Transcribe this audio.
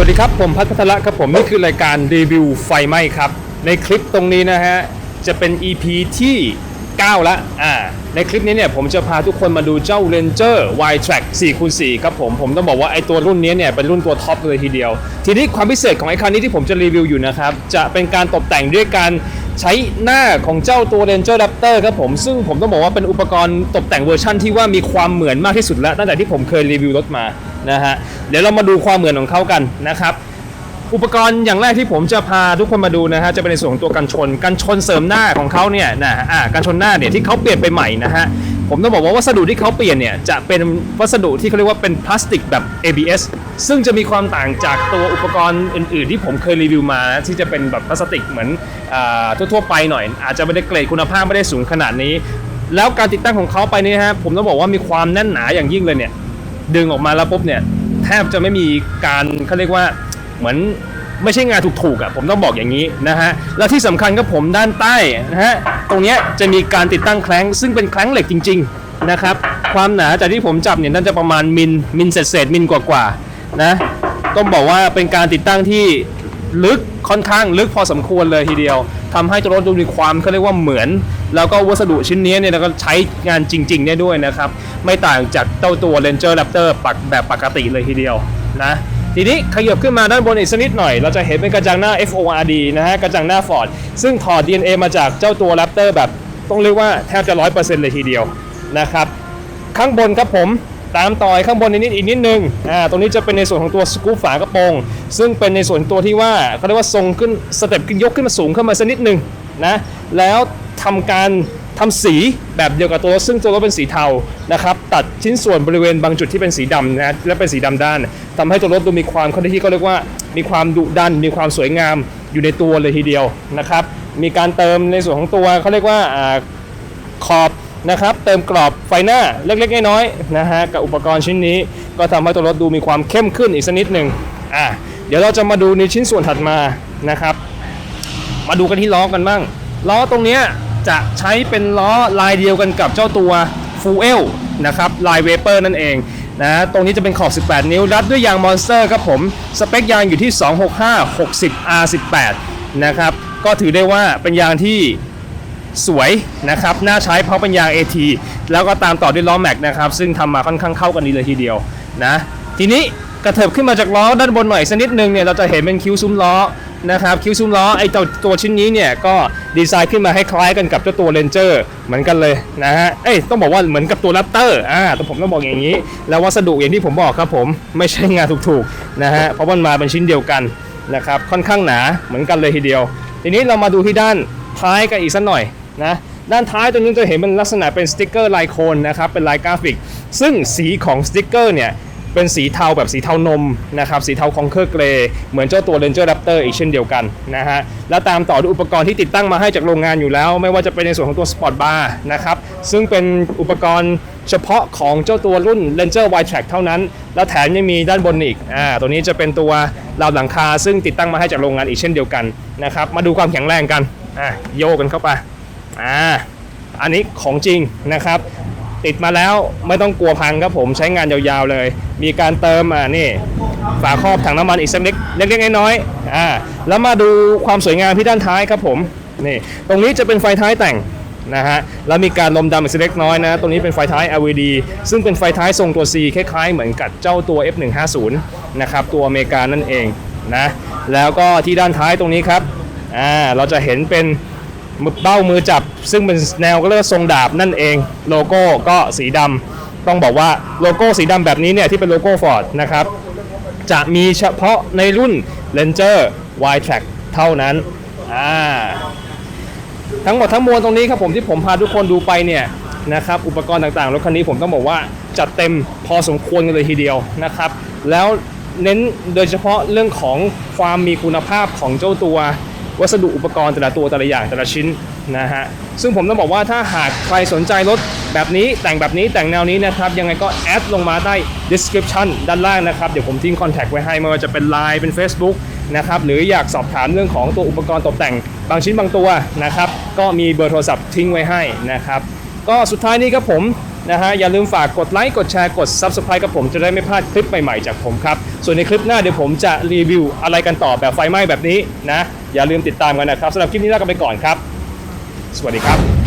วัสดีครับ ผมพัทรละครับผมนี่คือรายการรีวิวไฟไหม้ครับ ในคลิปตรงนี้นะฮะ จะเป็น EP ที่ 9 ละอ่าในคลิปนี้เนี่ยผมจะพาทุกคนมาดูเจ้า Ranger Y Track 4คูณ4ครับผม ผมต้องบอกว่าไอตัวรุ่นนี้เนี่ยเป็นรุ่นตัวท็อปเลยทีเดียว ทีนี้ความพิเศษของไอคันนี้ที่ผมจะรีวิวอยู่นะครับ จะเป็นการตกแต่งด้วยการใช้หน้าของเจ้าตัว Ranger Raptor ครับผม ซึ่งผมต้องบอกว่าเป็นอุปกรณ์ตกแต่งเวอร์ชั่นที่ว่ามีความเหมือนมากที่สุดแล้วตั้งแต่ที่ผมเคยรีวิวรถมา นะฮะเดี๋ยวเรามาดูความเหมือนของเขากันนะครับ อุปกรณ์อย่างแรกที่ผมจะพาทุกคนมาดูนะฮะจะเป็นในส่วนของตัวกันชนกันชนเสริมหน้าของเขาเนี่ยนะอ่ากันชนหน้าเนี่ยที่เขาเปลี่ยนไปใหม่นะฮะผมต้องบอกว่าวัสดุที่เขาเปลี่ยนเนี่ยจะเป็นวัสดุที่เขาเรียกว่าเป็นพลาสติกแบบ ABS ซึ่งจะมีความต่างจากตัวอุปกรณ์อื่น ๆ ที่ผมเคยรีวิวมานะที่จะเป็นแบบพลาสติกเหมือนอทั่วๆไปหน่อย อาจจะไม่ได้เกรดคุณภาพไม่ได้สูงขนาดนี้ แล้วการติดตั้งของเขาไปเนี่ยฮะผมต้องบอกว่ามีความแน่นหนาอย่างยิ่งเลยเนี่ย ดึงออกมาแล้วปุ๊บเนี่ยแทบจะไม่มีการเขาเรียกว่าเหมือนไม่ใช่งานถูกๆอะผมต้องบอกอย่างนี้นะฮะแล้วที่สำคัญก็ผมด้านใต้นะฮะตรงเนี้ยจะมีการติดตั้งแคล้งซึ่งเป็นแคล้งเหล็กจริง ๆนะครับ ความหนาจากที่ผมจับเนี่ยน่าจะประมาณมิลมิลเศษเศษมิลกว่าๆนะต้องบอกว่าเป็นการติดตั้งที่ ลึกค่อนข้างลึกพอสมควรเลยทีเดียวทำให้ตัวรถดูมีความเขาเรียกว่าเหมือน แล้วก็วัสดุชิ้นนี้เนี่ยเราก็ใช้งานจริงๆได้ด้วยนะครับ ไม่ต่างจากเจ้าตัว Ranger Raptor ปักแบบปกติเลยทีเดียวนะทีนี้ขยับขึ้นมาด้านบนอีกสักนิดหน่อย เราจะเห็นเป็นกระจังหน้า FORD นะฮะกระจังหน้า Ford ซึ่งถอด DNA มาจากเจ้าตัว Raptor แบบต้องเรียกว่าแทบจะ 100%เลยทีเดียวนะครับข้างบนครับผม ตามต่อยข้างบนนิดอีกนิดนึงอ่าตรงนี้จะเป็นในส่วนของตัวสกู๊ปฝากระโปรง ซึ่งเป็นในส่วนตัวที่ว่าเขาเรียกว่าทรงขึ้นสเต็ปขึ้นยกขึ้นมาสูงขึ้นมาสักนิดนึงนะแล้วทำการทำสีแบบเดียวกับตัวรถซึ่งตัวรถเป็นสีเทานะครับตัดชิ้นส่วนบริเวณบางจุดที่เป็นสีดำนะและเป็นสีดำด้านทำให้ตัวรถดูมีความเขาที่เขาเรียกว่ามีความดุดัน มีความสวยงามอยู่ในตัวเลยทีเดียวนะครับมีการเติมในส่วนของตัวเขาเรียกว่าอ่าขอบ นะครับเติมกรอบไฟหน้าเล็กๆน้อยๆนะฮะกับอุปกรณ์ชิ้นนี้ ก็ทำให้ตัวรถดูมีความเข้มขึ้นอีกสักนิดหนึ่งอะเดี๋ยวเราจะมาดูในชิ้นส่วนถัดมานะครับ มาดูกันที่ล้อกันบ้างล้อตรงนี้จะใช้เป็นล้อลายเดียวกันกับเจ้าตัว Full L นะครับลายเวเปอร์นั่นเองนะตรงนี้จะเป็นขอบ 18 นิ้ว รัดด้วยยางมอนสเตอร์ครับผม สเปคยางอยู่ที่ 265 60 R18 นะครับ ก็ถือได้ว่าเป็นยางที่ สวยนะครับน่าใช้เพราะเป็นยาง AT แล้วก็ตามต่อด้วยล้อแม็กนะครับซึ่งทำมาค่อนข้างเข้ากันดีเลยทีเดียวนะทีนี้กระเถิบขึ้นมาจากล้อด้านบนหน่อยสักนิดนึงเนี่ยเราจะเห็นเป็นคิ้วซุ้มล้อนะครับคิ้วซุ้มล้อไอ้ตัวตัวชิ้นนี้เนี่ยก็ดีไซน์ขึ้นมาให้คล้ายกันกับเจ้าตัวเ a นเจอร์เหมือนกันเลยนะฮะเอ้ยต้องบอกว่าเหมือนกับตัว Raptor อ่าแต่ผมต้องบอกอย่างนี้ แล้ววัสดุอย่างที่ผมบอกครับผมไม่ใช่งานถูกๆนะฮะเพราะมันมาเป็นชิ้นเดียวกันนะครับค่อนข้างหนาเหมือนกันเลยทีเดียว ทีนี้เรามาดูที่ด้านท้ายกันอีกสักหน่อย นะด้านท้ายตรงนี้จะเห็นเป็นลักษณะเป็นสติกเกอร์ลายโคนนะครับเป็นลายกราฟิก ซึ่งสีของสติกเกอร์เนี่ยเป็นสีเทาแบบสีเทานมนะครับสีเทาคองเคอร์เกรย์เหมือนเจ้าตัว Ranger Raptor อีกเช่นเดียวกันนะฮะแล้วตามต่อด้วยอุปกรณ์ที่ติดตั้งมาให้จากโรงงานอยู่แล้ว ไม่ว่าจะเป็นในส่วนของตัวสปอตบาร์นะครับซึ่งเป็นอุปกรณ์เฉพาะของเจ้าตัวรุ่น Ranger Y Track เท่านั้น แล้วแถมยังมีด้านบนอีกอ่าตัวนี้จะเป็นตัวราวหลังคาซึ่งติดตั้งมาให้จากโรงงานอีกเช่นเดียวกันนะครับมาดูความแข็งแรงกันอะโยกกันเข้าไป อ่าอันนี้ของจริงนะครับ ติดมาแล้วไม่ต้องกลัวพังครับผมใช้งานยาวๆเลย มีการเติมอ่านี่ฝาครอบถังน้ำมันอีกสักเล็กเล็กๆน้อยๆอ่าแล้วมาดูความสวยงามที่ด้านท้ายครับผมนี่ตรงนี้จะเป็นไฟท้ายแต่งนะฮะแล้วมีการลมดำอีกสักเล็กน้อยนะตรงนี้เป็นไฟท้าย LED ซึ่งเป็นไฟท้ายทรงตัว C คล้ายๆ เหมือนกับเจ้าตัว F150 นะครับตัวอเมริกานั่นเองนะแล้วก็ที่ด้านท้ายตรงนี้ครับอ่าเราจะเห็นเป็น มือเบ้ามือจับ ซึ่งเป็นแนวก็เรียกว่าทรงดาบนั่นเอง โลโก้ก็สีดำต้องบอกว่าโลโก้สีดำแบบนี้เนี่ยที่เป็นโลโก้ Ford นะครับจะมีเฉพาะในรุ่น Ranger Y Track เท่านั้นอ่าทั้งหมดทั้งมวลตรงนี้ครับผมที่ผมพาทุกคนดูไปเนี่ยนะครับอุปกรณ์ต่างๆรถคันนี้ผมต้องบอกว่าจัดเต็มพอสมควรกันเลยทีเดียวนะครับแล้วเน้นโดยเฉพาะเรื่องของความมีคุณภาพของเจ้าตัว วัสดุอุปกรณ์แต่ละตัวแต่ละอย่างแต่ละชิ้นนะฮะซึ่งผมต้องบอกว่าถ้าหากใครสนใจรถแบบนี้แต่งแบบนี้แต่งแนวนี้นะครับยังไงก็แอดลงมาได้ description ด้านล่างนะครับเดี๋ยวผมทิ้ง contact ไว้ให้ไม่ว่าจะเป็น Line เป็น Facebook นะครับหรืออยากสอบถามเรื่องของตัวอุปกรณ์ตกแต่งบางชิ้นบางตัวนะครับก็มีเบอร์โทรศัพท์ทิ้งไว้ให้นะครับก็สุดท้ายนี้ครับผม นะฮะอย่าลืมฝากกดไลค์กดแชร์กด Subscribe กับผมจะได้ไม่พลาดคลิปใหม่ๆจากผมครับ ส่วนในคลิปหน้าเดี๋ยวผมจะรีวิวอะไรกันต่อแบบไฟไหม้แบบนี้นะอย่าลืมติดตามกันนะครับสำหรับคลิปนี้ลากันไปก่อนครับ สวัสดีครับ